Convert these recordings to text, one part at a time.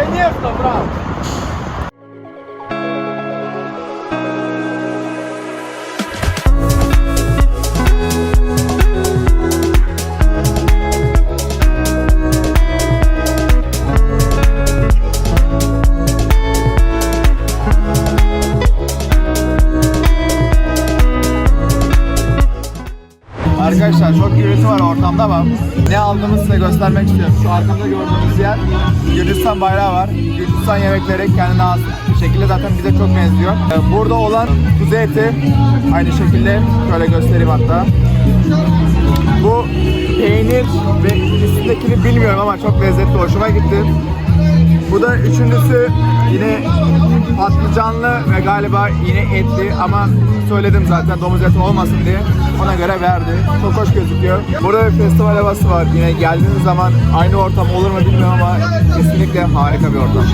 Конечно, брат. Ortamda ama ne aldığımızı size göstermek istiyorum. Şu arkamda gördüğünüz yer Gürcistan bayrağı var. Gürcistan yemekleri kendine has şekilde zaten bize çok benziyor. Ee, Burada olan kuzu eti aynı şekilde şöyle göstereyim hatta. Bu peynir ve üstündekini bilmiyorum ama çok lezzetli hoşuma gitti. Bu da üçüncüsü yine patlıcanlı ve galiba yine etli ama söyledim zaten domuz eti olmasın diye ona göre verdi. Çok hoş gözüküyor. Burada bir festival havası var. Yine geldiğiniz zaman aynı ortam olur mu bilmiyorum ama kesinlikle harika bir ortam.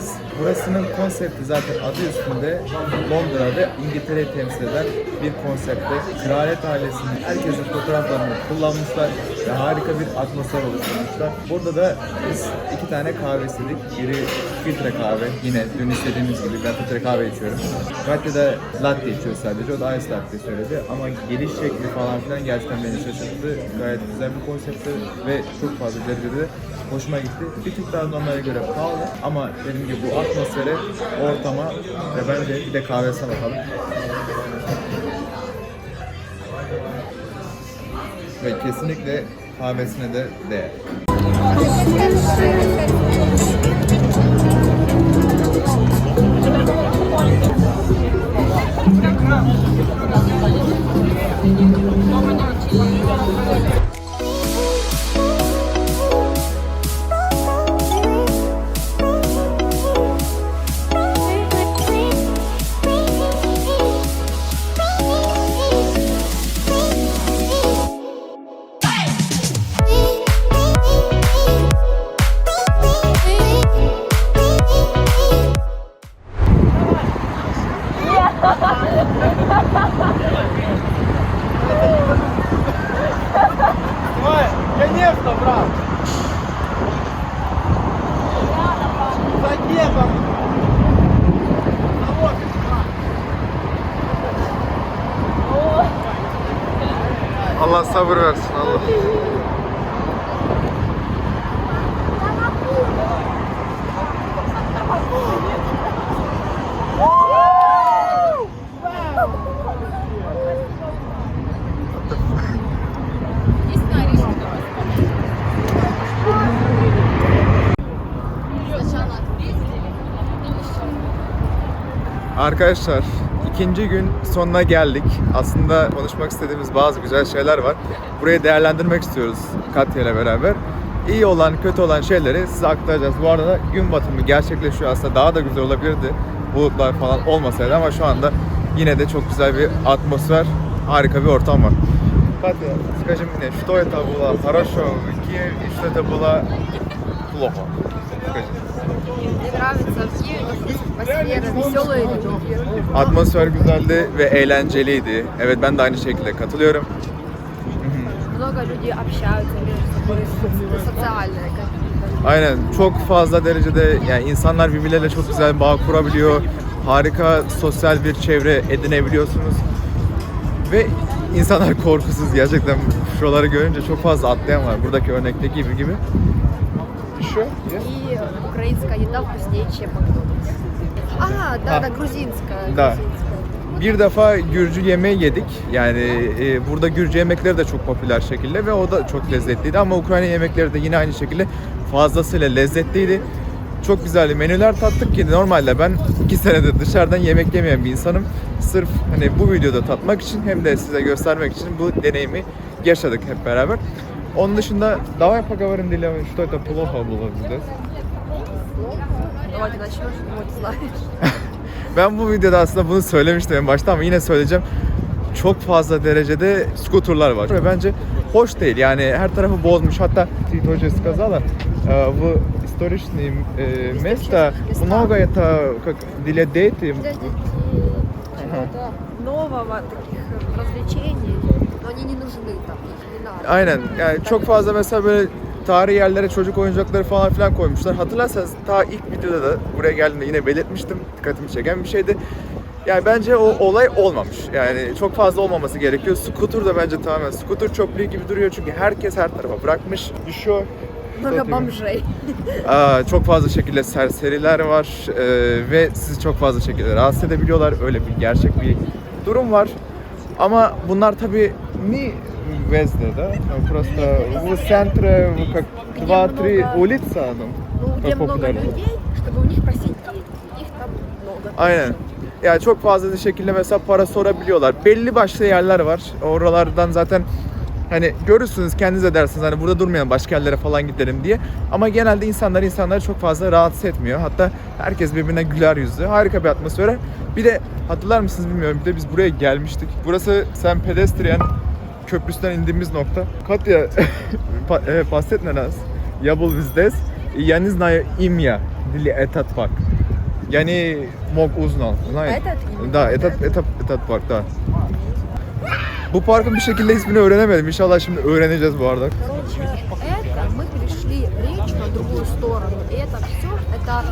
Dükkanındayız. Burasının konsepti zaten adı üstünde Londra ve İngiltere'yi temsil eden bir konsepte. Kraliyet ailesinin herkesin fotoğraflarını kullanmışlar ve harika bir atmosfer oluşturmuşlar. Burada da biz iki tane kahve istedik. Biri filtre kahve. Yine dün istediğimiz gibi ben filtre kahve içiyorum. Katya da latte içiyor sadece. O da ice latte söyledi. Ama geliş şekli falan filan gerçekten beni şaşırttı. Gayet güzel bir konsepti ve çok fazla derecede hoşuma gitti. Bir tık daha normale göre pahalı ama dediğim gibi bu atmosfere, ortama ve bence bir de kahvesine bakalım. Ve kesinlikle kahvesine de değer. Şöyle yapalım. Allah sabır versin. Arkadaşlar ikinci gün sonuna geldik. Aslında konuşmak istediğimiz bazı güzel şeyler var. Burayı değerlendirmek istiyoruz Katya ile beraber. İyi olan, kötü olan şeyleri size aktaracağız. Bu arada gün batımı gerçekleşiyor. Aslında daha da güzel olabilirdi. Bulutlar falan olmasaydı ama şu anda yine de çok güzel bir atmosfer, harika bir ortam var. Katya, скажи мне, что это было хорошо в Киеве и что это было плохо? Скажи. Мне нравится в Киеве атмосфера, веселые люди. Atmosfer güzeldi ve eğlenceliydi. Evet ben de aynı şekilde katılıyorum. Много людей общаются между собой, социальные какие-то. Aynen çok fazla derecede yani insanlar birbirleriyle çok güzel bir bağ kurabiliyor. Harika sosyal bir çevre edinebiliyorsunuz. Ve insanlar korkusuz gerçekten şuraları görünce çok fazla atlayan var. Buradaki örnekteki gibi gibi. Şu? И украинская еда вкуснее, чем Макдональдс. Ага, да, А. да, грузинская. Да. грузинская. Bir defa Gürcü yemeği yedik. Yani e, burada Gürcü yemekleri de çok popüler şekilde ve o da çok lezzetliydi. Ama Ukrayna yemekleri de yine aynı şekilde fazlasıyla lezzetliydi. Çok güzel menüler tattık ki normalde ben iki senedir dışarıdan yemek yemeyen bir insanım. Sırf hani bu videoda tatmak için hem de size göstermek için bu deneyimi yaşadık hep beraber. Onun dışında давай поговорим для что это плохо было здесь. Давайте начнем, что ты знаешь. Ben bu videoda aslında bunu söylemiştim en başta ama yine söyleyeceğim. Çok fazla derecede skuterlar var. Ve bence hoş değil. Yani her tarafı bozmuş. Hatta Tito Hoca сказала, э, в историчном э, место много это как для дети. Для детей чего-то нового, таких э, развлечений, но они не нужны там, их не надо. Aynen. Yani çok fazla mesela böyle tarihi yerlere çocuk oyuncakları falan filan koymuşlar. Hatırlarsanız ta ilk videoda da buraya geldiğimde yine belirtmiştim. Dikkatimi çeken bir şeydi. Yani bence o olay olmamış. Yani çok fazla olmaması gerekiyor. Scooter da bence tamamen scooter çöplüğü gibi duruyor. Çünkü herkes her tarafa bırakmış. Düşüyor. Bamjey. Aa, çok fazla şekilde serseriler var ee, ve sizi çok fazla şekilde rahatsız edebiliyorlar. Öyle bir gerçek bir durum var. Ama bunlar tabii ni везде, да? Просто в центре как Где 2-3 много- улица, ну, Ну, где как много популярно. людей, чтобы у них просить деньги. Их там много. Aynen. Yani çok fazla bir şekilde mesela para sorabiliyorlar. Belli başlı yerler var. Oralardan zaten hani görürsünüz kendiniz de dersiniz hani burada durmayalım başka yerlere falan gidelim diye. Ama genelde insanlar insanları çok fazla rahatsız etmiyor. Hatta herkes birbirine güler yüzlü. Harika bir atmosfer. Bir de hatırlar mısınız bilmiyorum. Bir de biz buraya gelmiştik. Burası sen pedestrian köprüsünden indiğimiz nokta. Katya pa- e, последний раз я был здесь, и я не знаю имя для этот парк. Я не мог узнал. Знаете? Этот именно, Да, да? этот, этот, этот парk, да. Bu parkın bir şekilde ismini öğrenemedim. İnşallah şimdi öğreneceğiz bu arada. Короче, это мы перешли речь на другую сторону. И это все, это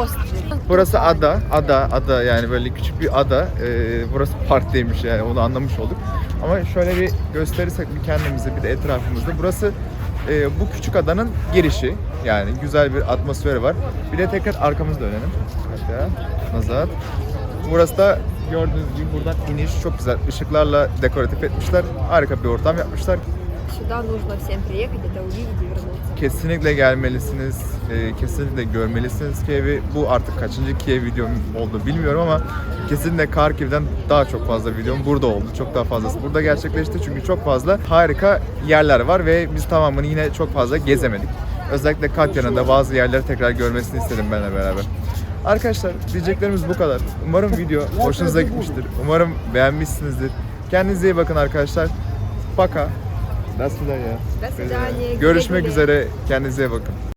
остров. Burası ada, ada, ada yani böyle küçük bir ada. Ee, burası park değilmiş yani onu anlamış olduk. Ama şöyle bir gösterirsek bir kendimize bir de etrafımızda. Burası e, bu küçük adanın girişi. Yani güzel bir atmosferi var. Bir de tekrar arkamızda dönelim. Hatta nazat. Burası da gördüğünüz gibi buradan iniş çok güzel. Işıklarla dekoratif etmişler. Harika bir ortam yapmışlar. Сюда нужно всем приехать, это увидеть и вернуться. Kesinlikle gelmelisiniz, e, kesinlikle görmelisiniz Kiev'i. Bu artık kaçıncı Kiev videom oldu bilmiyorum ama kesinlikle Kharkiv'den daha çok fazla videom burada oldu. Çok daha fazlası burada gerçekleşti çünkü çok fazla harika yerler var ve biz tamamını yine çok fazla gezemedik. Özellikle Katya'nın da bazı yerleri tekrar görmesini istedim benimle beraber. Arkadaşlar diyeceklerimiz bu kadar. Umarım video hoşunuza gitmiştir. Umarım beğenmişsinizdir. Kendinize iyi bakın arkadaşlar. Baka. Nasıl ya? Görüşmek üzere. Kendinize iyi bakın.